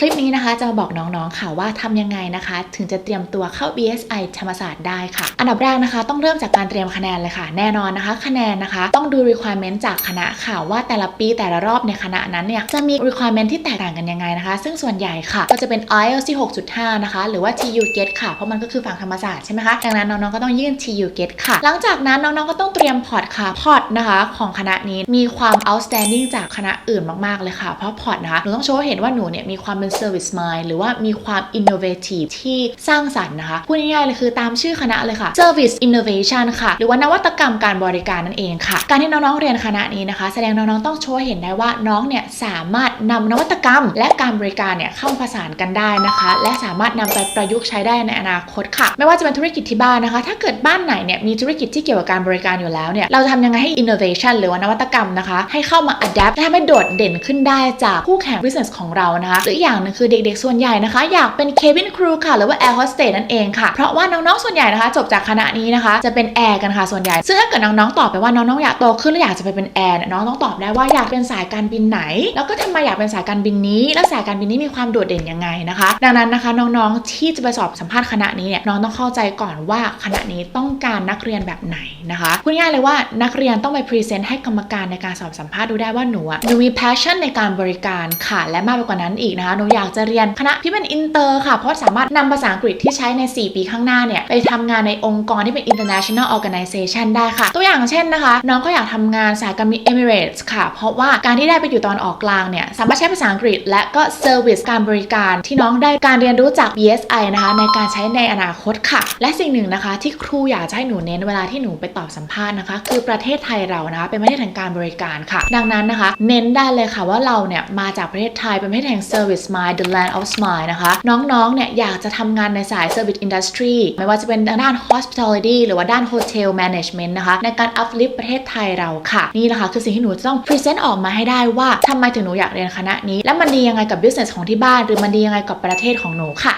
คลิปนี้นะคะจะมาบอกน้องๆค่ะว่าทำยังไงนะคะ ถึงจะเตรียมตัวเข้า BSI ธรรมศาสตร์ได้ค่ะ อันดับแรกนะคะ ต้องเริ่มจากการเตรียมคะแนนเลยค่ะ แน่นอนนะคะ คะแนนนะคะ ต้องดู requirement จากคณะค่ะว่าแต่ละปีแต่ละรอบในคณะนั้นเนี่ยจะมี requirement ที่แตกต่างกันยังไงนะคะ ซึ่งส่วนใหญ่ค่ะ ก็จะเป็น IELTS ที่6.5 นะคะ หรือว่า TU GET ค่ะ เพราะมันก็คือฝั่งธรรมศาสตร์ใช่ไหมคะดังนั้นน้องๆก็ต้องยื่น TU GET ค่ะ หลังจากนั้นน้องๆก็ต้องเตรียมพอร์ตค่ะพอร์ตนะคะ ของคณะนี้มีความ outstanding จากคณะอื่นมากๆเลยค่ะ เพราะพอร์ตนะคะหนูต้องโชว์เห็นว่าหนูเนี่ยมีความเป็น service mind หรือว่ามีความ innovative ที่สร้างสรรค์นะคะ พูดง่ายๆเลยคือตามชื่อคณะเลยค่ะ service innovation ค่ะ หรือว่านวัตกรรมการบริการนั่นเองค่ะ การที่น้องๆเรียนคณะนี้นะคะ แสดงน้องๆต้องโชว์เห็นได้ว่าน้องเนี่ยสามารถนำนวัตกรรม และการบริการเนี่ยเข้าผสานกันได้นะคะ และสามารถนำไปประยุกต์ใช้ได้ในอนาคตค่ะ ไม่ว่าจะเป็นธุรกิจที่บ้านนะคะ ถ้าเกิดบ้านไหนเนี่ยมีธุรกิจที่เกี่ยวกับการบริการอยู่แล้วเนี่ยเราจะทำยังไงให้ innovation หรือว่านวัตกรรมนะคะ ให้เข้ามา adapt และทำให้โดดเด่นขึ้นได้จากคู่แข่ง business ของเรานะคะหรืออย่างหนึงคือเด็กๆ ส่วนใหญ่นะคะ อยากเป็น cabin crew ค่ะ หรือว่า air hostess นั่นเองค่ะ เพราะว่าน้องๆ ส่วนใหญ่นะคะ จบจากคณะนี้นะคะ จะเป็นแอร์กันค่ะส่วนใหญ่ ซึ่งถ้าเกิดน้องๆ ตอบไปว่าน้องๆ อยากโตขึ้นและอยากจะไปเป็นแอร์น้องต้องตอบได้ว่าอยากเป็นสายการบินไหน แล้วก็ทำไมอยากเป็นสายการบินนี้ และสายการบินนี้มีความโดดเด่นยังไงนะคะ ดังนั้นนะคะน้องๆ ที่จะไปสอบสัมภาษณ์คณะนี้เนี่ยน้องต้องเข้าใจก่อนว่าคณะนี้ต้องการนักเรียนแบบไหนนะคะพูดง่ายเลยว่านักเรียนต้องไปพรีเซนต์ให้กรรมการในการสอบสัมภาษณ์ดูได้ว่าหนูอะหนูมี passion ในการบริการค่ะและมากไปกว่านั้นอีกนะคะหนูอยากจะเรียนคณะที่เป็นอินเตอร์ค่ะ เพราะสามารถนำภาษาอังกฤษที่ใช้ใน 4 ปีข้างหน้าเนี่ย ไปทำงานในองค์กรที่เป็น international organization ได้ค่ะ ตัวอย่างเช่นนะคะ น้องก็อยากทำงานสายการบิน Emirates ค่ะ เพราะว่าการที่ได้ไปอยู่ตอนออกกลางเนี่ย สามารถใช้ภาษาอังกฤษ และก็ service การบริการที่น้องได้การเรียนรู้จาก BSI นะคะ ในการใช้ในอนาคตค่ะ และสิ่งหนึ่งนะคะ ที่ครูอยากจะให้หนูเน้นเวลาที่หนูไปตอบสัมภาษณ์นะคะ คือประเทศไทยเรานะคะเป็นประเทศแห่งการบริการค่ะ ดังนั้นนะคะ เน้นได้เลยค่ะว่าเราเนี่ยมาจากประเทศไทยเป็นประเทศแห่ง service Smile the land of smile นะคะ น้องๆ เนี่ยอยากจะทำงานในสาย service industry ไม่ว่าจะเป็นด้าน hospitality หรือว่าด้าน hotel management นะคะ ในการ uplift ประเทศไทยเราค่ะ นี่แหละค่ะคือสิ่งที่หนูจะต้อง present ออกมาให้ได้ว่าทำไมถึงหนูอยากเรียนคณะนี้ และมันดียังไงกับ business ของที่บ้าน หรือมันดียังไงกับประเทศของหนูค่ะ